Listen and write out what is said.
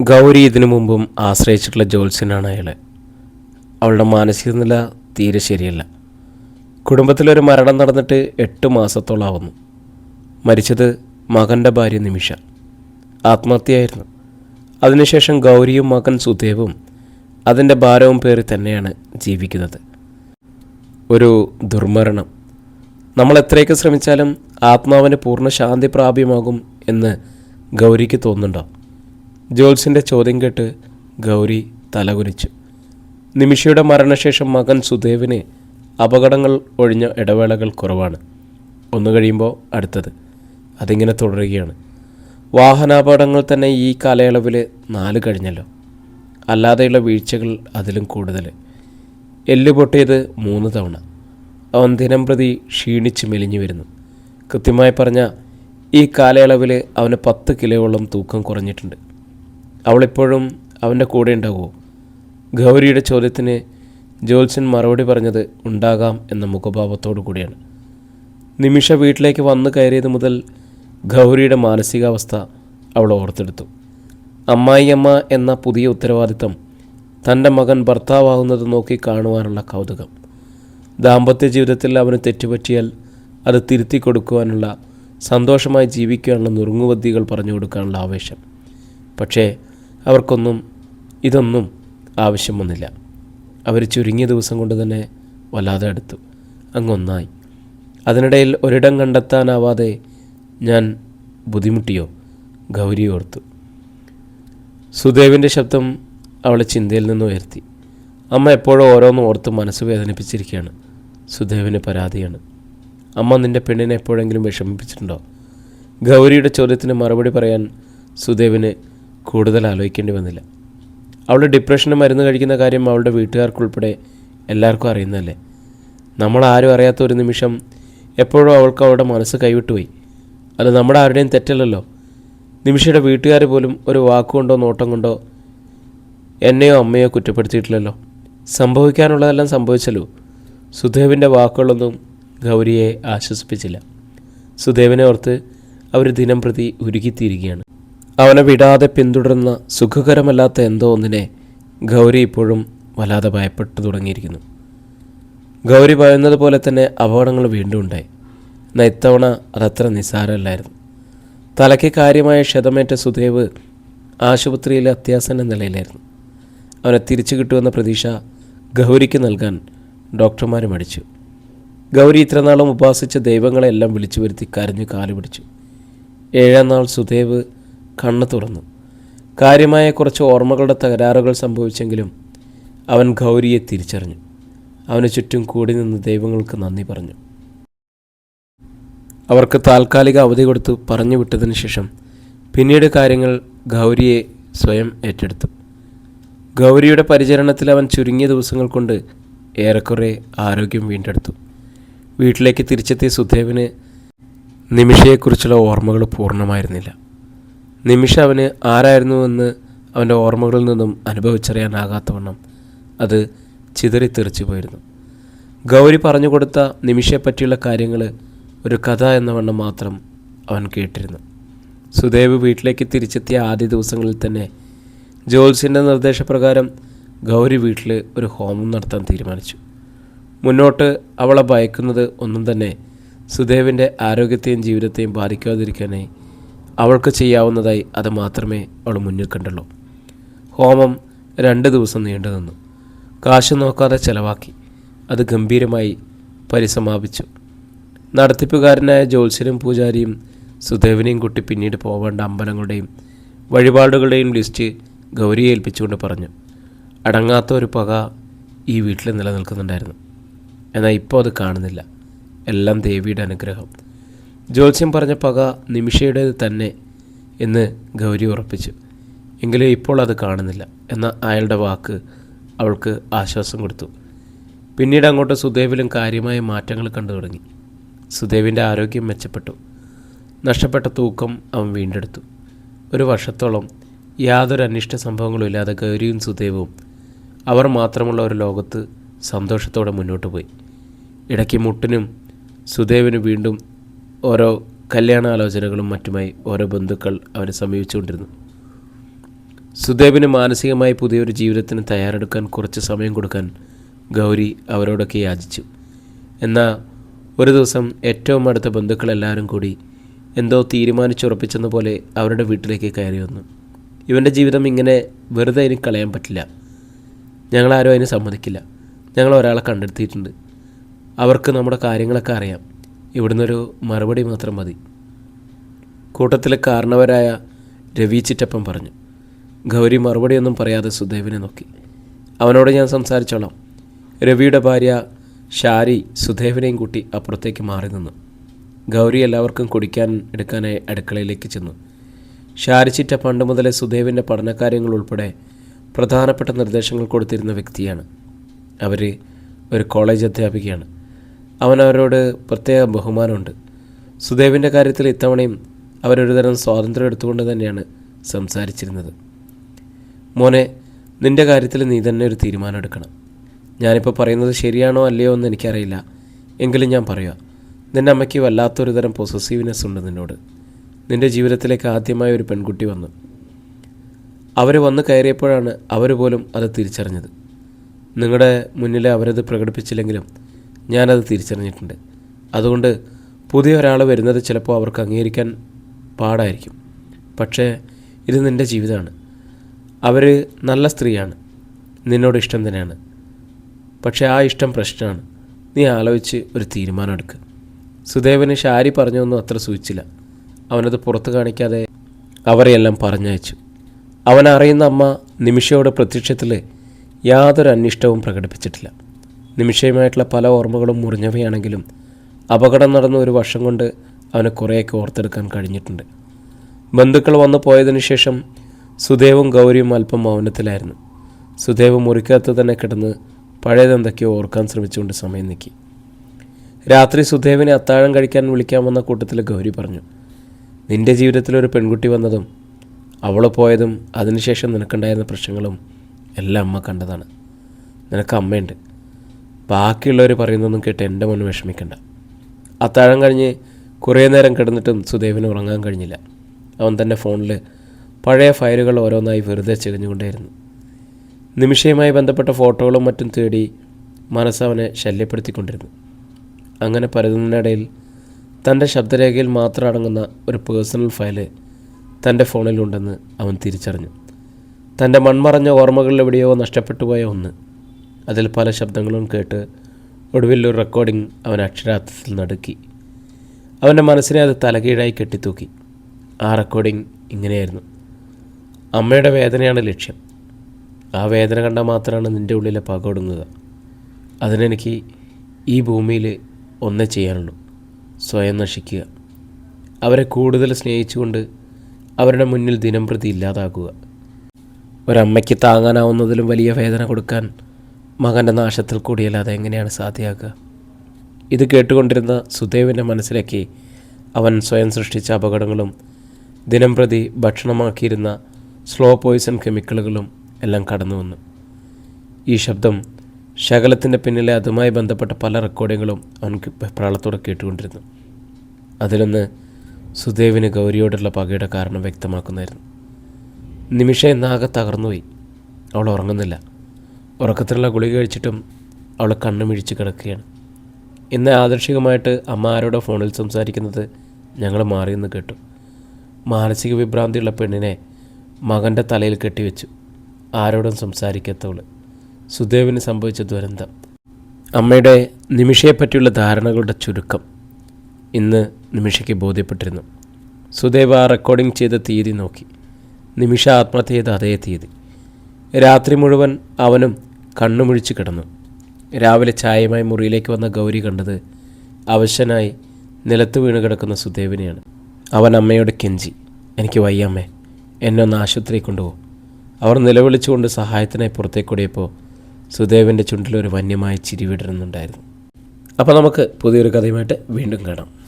ഗൗരി ഇതിനു മുമ്പും ആശ്രയിച്ചിട്ടുള്ള ജോത്സ്യനാണ് അയാൾ അവളുടെ മാനസിക നില തീരെ ശരിയല്ല. കുടുംബത്തിലൊരു മരണം നടന്നിട്ട് എട്ട് മാസത്തോളാവുന്നു മരിച്ചത് മകന്റെ ഭാര്യ നിമിഷ. ആത്മഹത്യയായിരുന്നു. അതിനുശേഷം ഗൗരിയും മകൻ സുദേവും അതിന്റെ ഭാരവും പേറി തന്നെയാണ് ജീവിക്കുന്നത്. ഒരു ദുർമരണം. നമ്മൾ എത്രയൊക്കെ ശ്രമിച്ചാലും ആത്മാവിന് പൂർണ ശാന്തി പ്രാപ്യമാകും എന്ന് ഗൗരിക്ക് തോന്നുന്നുണ്ടോ ജോൽസിന്റെ ചോദ്യം കേട്ട് ഗൗരി തലകുനിച്ചു. നിമിഷയുടെ മരണശേഷം മകൻ സുദേവിന് അപകടങ്ങൾ ഒഴിഞ്ഞ ഇടവേളകൾ കുറവാണ്. ഒന്ന് കഴിയുമ്പോൾ അടുത്തത്. അതിങ്ങനെ തുടരുകയാണ്. വാഹനാപകടങ്ങൾ തന്നെ ഈ കാലയളവിൽ നാല് കഴിഞ്ഞല്ലോ. അല്ലാതെയുള്ള വീഴ്ചകൾ അതിലും കൂടുതൽ. എല്ല് പൊട്ടിയത് മൂന്ന് തവണ. അവൻ ദിനം പ്രതി ക്ഷീണിച്ച് മെലിഞ്ഞു വരുന്നു. കൃത്യമായി പറഞ്ഞാൽ ഈ കാലയളവിൽ അവന് പത്ത് കിലോയോളം തൂക്കം കുറഞ്ഞിട്ടുണ്ട്. അവളിപ്പോഴും അവന്റെ കൂടെ ഉണ്ടാകുമോ ഗൗരിയുടെ ചോദ്യത്തിന് ജോത്സ്യൻ മറുപടി പറഞ്ഞത് ഉണ്ടാകാം എന്ന മുഖഭാവത്തോടു കൂടിയാണ്. നിമിഷ വീട്ടിലേക്ക് വന്നു കയറിയത് മുതൽ ഗൗരിയുടെ മാനസികാവസ്ഥ അവൾ ഓർത്തെടുത്തു. അമ്മായിയമ്മ എന്ന പുതിയ ഉത്തരവാദിത്തം തന്റെ മകൻ ഭർത്താവാകുന്നത് നോക്കി കാണുവാനുള്ള കൗതുകം. ദാമ്പത്യ ജീവിതത്തിൽ അവന് തെറ്റുപറ്റിയാൽ അത് തിരുത്തി കൊടുക്കുവാനുള്ള സന്തോഷമായി ജീവിക്കാനുള്ള നുറുങ്ങുവദ്യകൾ പറഞ്ഞു കൊടുക്കാനുള്ള ആവേശം. പക്ഷേ അവർക്കൊന്നും ഇതൊന്നും ആവശ്യം വന്നില്ല അവർ ചുരുങ്ങിയ ദിവസം കൊണ്ട് തന്നെ വല്ലാതെ അടുത്തു. അങ്ങൊന്നായി. അതിനിടയിൽ ഒരിടം കണ്ടെത്താനാവാതെ ഞാൻ ബുദ്ധിമുട്ടിയോ ഗൗരി ഓർത്തു. സുദേവിന്റെ ശബ്ദം അവളെ ചിന്തയിൽ നിന്ന് ഉയർത്തി. അമ്മ എപ്പോഴും ഓരോന്നും ഓർത്ത് മനസ്സ് വേദനിപ്പിച്ചിരിക്കുകയാണ്. സുദേവിന് പരാതിയാണ്. അമ്മ നിന്റെ പെണ്ണിനെ എപ്പോഴെങ്കിലും വിഷമിപ്പിച്ചിട്ടുണ്ടോ? ഗൗരിയുടെ ചോദ്യത്തിന് മറുപടി പറയാൻ സുദേവിന് കൂടുതൽ ആലോചിക്കേണ്ടി വന്നില്ല അവൾ ഡിപ്രഷന് മരുന്ന് കഴിക്കുന്ന കാര്യം അവളുടെ വീട്ടുകാർക്കുൾപ്പെടെ എല്ലാവർക്കും അറിയുന്നതല്ലേ? നമ്മൾ ആരും അറിയാത്ത ഒരു നിമിഷം എപ്പോഴും അവൾക്ക് അവളുടെ മനസ്സ് കൈവിട്ടുപോയി. അത് നമ്മുടെ ആരുടെയും തെറ്റല്ലല്ലോ. നിമിഷയുടെ വീട്ടുകാർ പോലും ഒരു വാക്കുകൊണ്ടോ നോട്ടം കൊണ്ടോ എന്നെയോ അമ്മയോ കുറ്റപ്പെടുത്തിയിട്ടില്ലല്ലോ. സംഭവിക്കാനുള്ളതെല്ലാം സംഭവിച്ചല്ലോ. സുദേവിന്റെ വാക്കുകളൊന്നും ഗൗരിയെ ആശ്വസിപ്പിച്ചില്ല. സുദേവിനെ ഓർത്ത് അവർ ദിനം പ്രതി ഉരുകിത്തീരുകയാണ്. അവനെ വിടാതെ പിന്തുടരുന്ന സുഖകരമല്ലാത്ത എന്തോ ഒന്നിനെ ഗൗരി ഇപ്പോഴും വല്ലാതെ ഭയപ്പെട്ടു തുടങ്ങിയിരിക്കുന്നു. ഗൗരി ഭയന്നത് പോലെ തന്നെ അപകടങ്ങൾ വീണ്ടും ഉണ്ടായി. എന്നാൽ ഇത്തവണ അതത്ര നിസ്സാരമല്ലായിരുന്നു. തലയ്ക്ക് കാര്യമായ ക്ഷതമേറ്റ സുദേവ് ആശുപത്രിയിലെ അത്യാസന്ന നിലയിലായിരുന്നു. അവനെ തിരിച്ചു കിട്ടുമെന്ന പ്രതീക്ഷ ഗൗരിക്ക് നൽകാൻ ഡോക്ടർമാർ മടിച്ചു. ഗൗരി ഇത്രനാളും ഉപാസിച്ച ദൈവങ്ങളെല്ലാം വിളിച്ചു വരുത്തി കരഞ്ഞു കാലുപിടിച്ചു. ഏഴാം നാൾ സുദേവ് കണ്ണ് തുറന്നു. കാര്യമായ കുറച്ച് ഓർമ്മകളുടെ തകരാറുകൾ സംഭവിച്ചെങ്കിലും അവൻ ഗൗരിയെ തിരിച്ചറിഞ്ഞു. അവന് ചുറ്റും കൂടി നിന്ന് ദൈവങ്ങൾക്ക് നന്ദി പറഞ്ഞു. അവർക്ക് താൽക്കാലിക അവധി കൊടുത്ത് പറഞ്ഞു വിട്ടതിന് ശേഷം പിന്നീട് കാര്യങ്ങൾ ഗൗരിയെ സ്വയം ഏറ്റെടുത്തു. ഗൗരിയുടെ പരിചരണത്തിൽ അവൻ ചുരുങ്ങിയ ദിവസങ്ങൾ കൊണ്ട് ഏറെക്കുറെ ആരോഗ്യം വീണ്ടെടുത്തു. വീട്ടിലേക്ക് തിരിച്ചെത്തിയ സുദേവിന് നിമിഷയെക്കുറിച്ചുള്ള ഓർമ്മകൾ പൂർണമായിരുന്നില്ല. നിമിഷ അവന് ആരായിരുന്നുവെന്ന് അവന്റെ ഓർമ്മകളിൽ നിന്നും അനുഭവിച്ചറിയാനാകാത്തവണ്ണം അത് ചിതറിത്തെറിച്ചു പോയിരുന്നു. ഗൗരി പറഞ്ഞു കൊടുത്ത നിമിഷയെപ്പറ്റിയുള്ള കാര്യങ്ങൾ ഒരു കഥ എന്ന വണ്ണം മാത്രം അവൻ കേട്ടിരുന്നു. സുദേവ് വീട്ടിലേക്ക് തിരിച്ചെത്തിയ ആദ്യ ദിവസങ്ങളിൽ തന്നെ ജോൽസിന്റെ നിർദ്ദേശപ്രകാരം ഗൗരി വീട്ടിൽ ഒരു ഹോമം നടത്താൻ തീരുമാനിച്ചു. മുന്നോട്ട് അവളെ ഭയക്കുന്നത് ഒന്നും തന്നെ സുദേവിന്റെ ആരോഗ്യത്തെയും ജീവിതത്തെയും ബാധിക്കാതിരിക്കാനായി അവൾക്ക് ചെയ്യാവുന്നതായി അത് മാത്രമേ അവൾ മുന്നിൽ കണ്ടുള്ളൂ. ഹോമം രണ്ട് ദിവസം നീണ്ടു നിന്നു. കാശ് നോക്കാതെ ചെലവാക്കി. അത് ഗംഭീരമായി പരിസമാപിച്ചു. നടത്തിപ്പുകാരനായ ജോത്സ്യനും പൂജാരിയും സുദേവനെയും കുട്ടി പിന്നീട് പോവേണ്ട അമ്പലങ്ങളുടെയും വഴിപാടുകളുടെയും ലിസ്റ്റ് ഗൗരിയെ ഏൽപ്പിച്ചുകൊണ്ട് പറഞ്ഞു. അടങ്ങാത്ത ഒരു പക ഈ വീട്ടിൽ നിലനിൽക്കുന്നുണ്ടായിരുന്നു. എന്നാൽ ഇപ്പോൾ അത് കാണുന്നില്ല. എല്ലാം ദേവിയുടെ അനുഗ്രഹം. ജ്യോത്സ്യം പറഞ്ഞ പക നിമിഷയുടേത് തന്നെ എന്ന് ഗൗരി ഉറപ്പിച്ചു. എങ്കിലും ഇപ്പോൾ അത് കാണുന്നില്ല എന്ന അയാളുടെ വാക്ക് അവൾക്ക് ആശ്വാസം കൊടുത്തു. പിന്നീട് അങ്ങോട്ട് സുദേവിലും കാര്യമായ മാറ്റങ്ങൾ കണ്ടു തുടങ്ങി. സുദേവിന്റെ ആരോഗ്യം മെച്ചപ്പെട്ടു. നഷ്ടപ്പെട്ട തൂക്കം അവൻ വീണ്ടെടുത്തു. ഒരു വർഷത്തോളം യാതൊരു അനിഷ്ട സംഭവങ്ങളും ഇല്ലാതെ ഗൗരിയും സുദേവും അവർ മാത്രമുള്ള ഒരു ലോകത്ത് സന്തോഷത്തോടെ മുന്നോട്ട് പോയി. ഇടയ്ക്ക് മുട്ടിനും സുദേവിന് വീണ്ടും ഓരോ കല്യാണാലോചനകളും മറ്റുമായി ഓരോ ബന്ധുക്കൾ അവരെ സമീപിച്ചുകൊണ്ടിരുന്നു. സുദേവിന് മാനസികമായി പുതിയൊരു ജീവിതത്തിന് തയ്യാറെടുക്കാൻ കുറച്ച് സമയം കൊടുക്കാൻ ഗൗരി അവരോടൊക്കെ യാചിച്ചു. എന്നാൽ ഒരു ദിവസം ഏറ്റവും അടുത്ത ബന്ധുക്കളെല്ലാവരും കൂടി എന്തോ തീരുമാനിച്ചുറപ്പിച്ചെന്ന പോലെ അവരുടെ വീട്ടിലേക്ക് കയറി വന്നു. ഇവന്റെ ജീവിതം ഇങ്ങനെ വെറുതെ ഇനി കളയാൻ പറ്റില്ല. ഞങ്ങളാരും അതിന് സമ്മതിക്കില്ല. ഞങ്ങൾ ഒരാളെ കണ്ടെത്തിയിട്ടുണ്ട്. അവർക്ക് നമ്മുടെ കാര്യങ്ങളൊക്കെ അറിയാം. ഇവിടുന്നൊരു മറുപടി മാത്രം മതി. കൂട്ടത്തിലെ കാരണവരായ രവി ചിറ്റപ്പൻ പറഞ്ഞു ഗൗരി മറുപടിയൊന്നും പറയാതെ സുദേവിനെ നോക്കി. അവനോട് ഞാൻ സംസാരിച്ചോളാം. രവിയുടെ ഭാര്യ ഷാരി സുദേവിനെയും കൂട്ടി അപ്പുറത്തേക്ക് മാറി നിന്നു. ഗൗരി എല്ലാവർക്കും കുടിക്കാൻ എടുക്കാനായി അടുക്കളയിലേക്ക് ചെന്നു. ഷാരി ചിറ്റ പണ്ട് മുതലേ സുദേവിന്റെ പഠനകാര്യങ്ങൾ ഉൾപ്പെടെ പ്രധാനപ്പെട്ട നിർദ്ദേശങ്ങൾ കൊടുത്തിരുന്ന വ്യക്തിയാണ്. അവർ ഒരു കോളേജ് അധ്യാപികയാണ്. അവൻ അവരോട് പ്രത്യേക ബഹുമാനമുണ്ട്. സുദേവിന്റെ കാര്യത്തിൽ ഇത്തവണയും അവരൊരു തരം സ്വാതന്ത്ര്യം എടുത്തുകൊണ്ട് തന്നെയാണ് സംസാരിച്ചിരുന്നത്. മോനെ നിന്റെ കാര്യത്തിൽ നീ തന്നെ ഒരു തീരുമാനം എടുക്കണം. ഞാനിപ്പോൾ പറയുന്നത് ശരിയാണോ അല്ലയോ എന്ന് എനിക്കറിയില്ല. എങ്കിലും ഞാൻ പറയുക നിന്റെ അമ്മയ്ക്ക് വല്ലാത്തൊരു തരം പൊസസീവ്നെസ് ഉണ്ട് നിന്നോട്. നിന്റെ ജീവിതത്തിലേക്ക് ആദ്യമായി ഒരു പെൺകുട്ടി വന്നു. അവർ വന്ന് കയറിയപ്പോഴാണ് അവർ പോലും അത് തിരിച്ചറിഞ്ഞത്. നിങ്ങളുടെ മുന്നിൽ അവരത് പ്രകടിപ്പിച്ചില്ലെങ്കിലും ഞാനത് തിരിച്ചറിഞ്ഞിട്ടുണ്ട്. അതുകൊണ്ട് പുതിയ ഒരാൾ വരുന്നത് ചിലപ്പോൾ അവർക്ക് അംഗീകരിക്കാൻ പാടായിരിക്കും. പക്ഷേ ഇത് നിന്റെ ജീവിതമാണ്. അവർ നല്ല സ്ത്രീയാണ്. നിന്നോട് ഇഷ്ടം തന്നെയാണ്. പക്ഷേ ആ ഇഷ്ടം പ്രശ്നമാണ്. നീ ആലോചിച്ച് ഒരു തീരുമാനം എടുക്കുക സുദേവന് ഷാരി പറഞ്ഞൊന്നും അത്ര സൂചിച്ചില്ല. അവനത് പുറത്ത് കാണിക്കാതെ അവരെയെല്ലാം പറഞ്ഞയച്ചു. അവനറിയുന്ന അമ്മ നിമിഷയുടെ പ്രത്യക്ഷത്തിൽ യാതൊരു അനിഷ്ടവും പ്രകടിപ്പിച്ചിട്ടില്ല. നിമിഷയുമായിട്ടുള്ള പല ഓർമ്മകളും മുറിഞ്ഞവയാണെങ്കിലും അപകടം നടന്ന ഒരു വർഷം കൊണ്ട് അവന് കുറേയൊക്കെ ഓർത്തെടുക്കാൻ കഴിഞ്ഞിട്ടുണ്ട്. ബന്ധുക്കൾ വന്നു പോയതിനു ശേഷം സുദേവും ഗൗരിയും അല്പം മൗനത്തിലായിരുന്നു. സുദേവ് മുറിക്കകത്ത് തന്നെ കിടന്ന് പഴയതെന്തൊക്കെയോ ഓർക്കാൻ ശ്രമിച്ചുകൊണ്ട് സമയം നീക്കി. രാത്രി സുദേവിനെ അത്താഴം കഴിക്കാൻ വിളിക്കാൻ വന്ന കൂട്ടത്തിൽ ഗൗരി പറഞ്ഞു നിന്റെ ജീവിതത്തിൽ ഒരു പെൺകുട്ടി വന്നതും അവൾ പോയതും അതിനുശേഷം നിനക്കുണ്ടായിരുന്ന പ്രശ്നങ്ങളും എല്ലാം അമ്മ കണ്ടതാണ്. നിനക്ക് അമ്മയുണ്ട്. ബാക്കിയുള്ളവർ പറയുന്നതൊന്നും കേട്ട് എന്റെ മുന്നിൽ വിഷമിക്കണ്ട. അത്താഴം കഴിഞ്ഞ് കുറേ നേരം കിടന്നിട്ടും സുദേവിന് ഉറങ്ങാൻ കഴിഞ്ഞില്ല. അവൻ തന്റെ ഫോണിൽ പഴയ ഫയലുകൾ ഓരോന്നായി വെറുതെ ചെകഞ്ഞുകൊണ്ടേയിരുന്നു. നിമിഷയുമായി ബന്ധപ്പെട്ട ഫോട്ടോകളും മറ്റും തേടി മനസ്സവനെ ശല്യപ്പെടുത്തിക്കൊണ്ടിരുന്നു. അങ്ങനെ പരതുന്നതിനിടയിൽ തന്റെ ശബ്ദരേഖയിൽ മാത്രം അടങ്ങുന്ന ഒരു പേഴ്സണൽ ഫയൽ തന്റെ ഫോണിലുണ്ടെന്ന് അവൻ തിരിച്ചറിഞ്ഞു. തന്റെ മൺമറഞ്ഞ ഓർമ്മകളിൽ എവിടെയോ നഷ്ടപ്പെട്ടു പോയ ഒന്ന് അതിൽ പല ശബ്ദങ്ങളും കേട്ട് ഒടുവിൽ ഒരു റെക്കോർഡിംഗ് അവൻ അക്ഷരാർത്ഥത്തിൽ നടുക്കി. അവന്റെ മനസ്സിനെ അത് തലകീഴായി കെട്ടിത്തൂക്കി. ആ റെക്കോർഡിംഗ് ഇങ്ങനെയായിരുന്നു. അമ്മയുടെ വേദനയാണ് ലക്ഷ്യം. ആ വേദന കണ്ടാൽ മാത്രമാണ് നിന്റെ ഉള്ളിലെ പക അതിനെനിക്ക് ഈ ഭൂമിയിൽ ഒന്നേ ചെയ്യാനുള്ളൂ. സ്വയം നശിക്കുക. അവരെ കൂടുതൽ സ്നേഹിച്ചുകൊണ്ട് അവരുടെ മുന്നിൽ ദിനം പ്രതി ഇല്ലാതാക്കുക. ഒരമ്മയ്ക്ക് താങ്ങാനാവുന്നതിലും വലിയ വേദന കൊടുക്കാൻ മകന്റെ നാശത്തിൽ കൂടിയല്ലാതെ എങ്ങനെയാണ് സാധ്യമാക്കുക? ഇത് കേട്ടുകൊണ്ടിരുന്ന സുദേവിന്റെ മനസ്സിലേക്ക് അവൻ സ്വയം സൃഷ്ടിച്ച അപകടങ്ങളും ദിനം പ്രതി ഭക്ഷണമാക്കിയിരുന്ന സ്ലോ പോയിസൺ കെമിക്കലുകളും എല്ലാം കടന്നു വന്നു. ഈ ശബ്ദം ശകലത്തിന്റെ പിന്നിലെ അതുമായി ബന്ധപ്പെട്ട പല റെക്കോർഡിങ്ങുകളും അവൻ പ്രാളത്തോടെ കേട്ടുകൊണ്ടിരുന്നു. അതിലൊന്ന് സുദേവിന് ഗൗരിയോടുള്ള പകയുടെ കാരണം വ്യക്തമാക്കുന്നതായിരുന്നു. നിമിഷ എന്നാകെ തകർന്നുപോയി. അവൾ ഉറങ്ങുന്നില്ല. ഉറക്കത്തിലുള്ള ഗുളിക കഴിച്ചിട്ടും അവൾ കണ്ണു മിഴിച്ച് കിടക്കുകയാണ്. ഇന്ന് ആദർശികമായിട്ട് അമ്മ ആരോടോ ഫോണിൽ സംസാരിക്കുന്നത് ഞങ്ങൾ മാറിയെന്ന് കേട്ടു. മാനസിക വിഭ്രാന്തിയുള്ള പെണ്ണിനെ മകന്റെ തലയിൽ കെട്ടിവെച്ചു. ആരോടും സംസാരിക്കത്തവൾ സുദേവിന് സംഭവിച്ച ദുരന്തം. അമ്മയുടെ നിമിഷയെപ്പറ്റിയുള്ള ധാരണകളുടെ ചുരുക്കം ഇന്ന് നിമിഷയ്ക്ക് ബോധ്യപ്പെട്ടിരുന്നു. സുദേവ് ആ റെക്കോർഡിംഗ് ചെയ്ത തീയതി നോക്കി. നിമിഷ ആത്മഹത്യ ചെയ്ത അതേ തീയതി. രാത്രി മുഴുവൻ അവനും കണ്ണുമുഴിച്ച് കിടന്നു. രാവിലെ ചായയുമായി മുറിയിലേക്ക് വന്ന ഗൗരി കണ്ടത് അവശനായി നിലത്ത് വീണ് കിടക്കുന്ന സുദേവിനെയാണ്. അവൻ അമ്മയോട് കെഞ്ചി എനിക്ക് വയ്യമ്മേ എന്നെ ഒന്ന് ആശുപത്രിയിൽ കൊണ്ടുപോകും അവർ നിലവിളിച്ചുകൊണ്ട് സഹായത്തിനായി പുറത്തേക്കൂടിയപ്പോൾ സുദേവിന്റെ ചുണ്ടിലൊരു വന്യമായ ചിരി വിടരുന്നുണ്ടായിരുന്നു. അപ്പോൾ നമുക്ക് പുതിയൊരു കഥയുമായിട്ട് വീണ്ടും കാണാം.